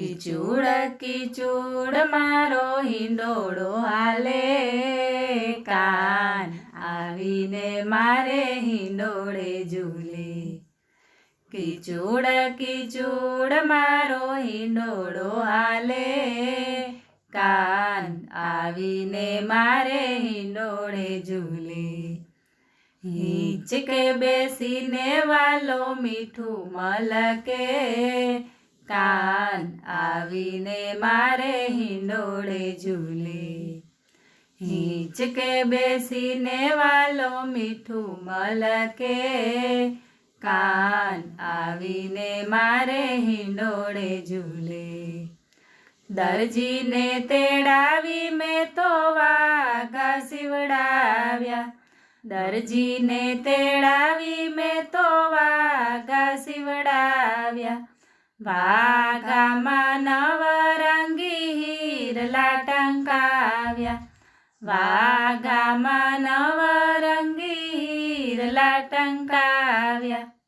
કિચુડ કિચુડ મારો હિંડોળો હાલે. કાન આવીને મારે હિંડોળે ઝૂલે. કિચુડ કિચુડ મારો હિંડોળો હાલે. કાન આવીને મારે હિંડોળે ઝૂલે. હિંચકે બેસીને વાલો મીઠું મલકે. કાન આવીને મારે હિંડોળે ઝૂલે. હિંચકે બેસીને વાલો મીઠું મલકે. કાન આવીને મારે હિંડોળે ઝૂલે. દરજીને તેડાવી મેં તો વાઘા સીવડાવ્યા. દરજીને તેડાવી મેં તો સીવડાવ્યા વાઘામાં નવરંગી હીરલા ટંકાવ્યા વાઘામાં નવરંગી હીરલા ટંકાવ્યા